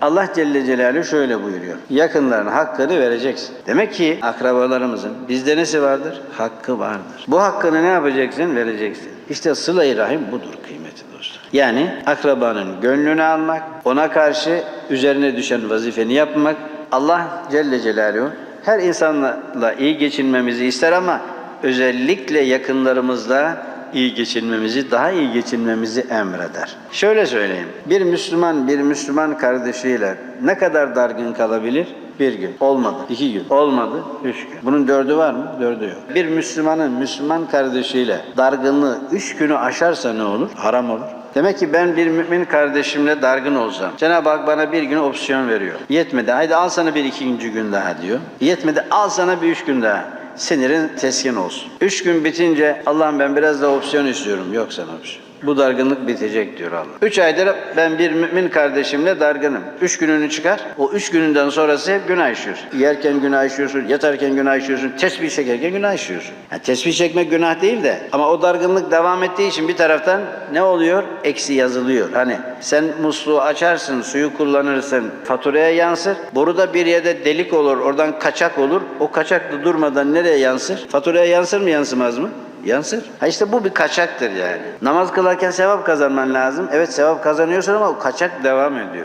Allah Celle Celaluhu şöyle buyuruyor. Yakınların hakkını vereceksin. Demek ki akrabalarımızın bizde nesi vardır? Hakkı vardır. Bu hakkını ne yapacaksın? Vereceksin. İşte sıla-i rahim budur kıymetli dostlar. Yani akrabanın gönlünü almak, ona karşı üzerine düşen vazifeni yapmak. Allah Celle Celaluhu her insanla iyi geçinmemizi ister ama özellikle yakınlarımızla iyi geçinmemizi, daha iyi geçinmemizi emreder. Şöyle söyleyeyim. Bir Müslüman bir Müslüman kardeşiyle ne kadar dargın kalabilir? Bir gün. Olmadı. iki gün. Olmadı. Üç gün. Bunun dördü var mı? Dördü yok. Bir Müslümanın Müslüman kardeşiyle dargınlığı üç günü aşarsa ne olur? Haram olur. Demek ki ben bir mümin kardeşimle dargın olsam, Cenab-ı Hak bana bir gün opsiyon veriyor. Yetmedi, haydi al sana bir ikinci gün daha diyor. Yetmedi, al sana bir üç gün daha. Sinirin teskin olsun. Üç gün bitince Allah'ım ben biraz daha opsiyon istiyorum. Yok sana opsiyon. Bu dargınlık bitecek diyor Allah. Üç aydır ben bir mümin kardeşimle dargınım. Üç gününü çıkar. O üç gününden sonrası hep günah işliyorsun. Yerken günah işliyorsun, yatarken günah işliyorsun, tesbih çekerken günah işliyorsun. Yani tesbih çekmek günah değil de ama o dargınlık devam ettiği için bir taraftan ne oluyor? Eksi yazılıyor. Hani sen musluğu açarsın, suyu kullanırsın, faturaya yansır. Boruda bir yerde delik olur, oradan kaçak olur. O kaçak da durmadan nereye yansır? Faturaya yansır mı yansımaz mı? Yansır. Ha işte bu bir kaçaktır yani. Namaz kılarken sevap kazanman lazım. Evet sevap kazanıyorsun ama o kaçak devam ediyor.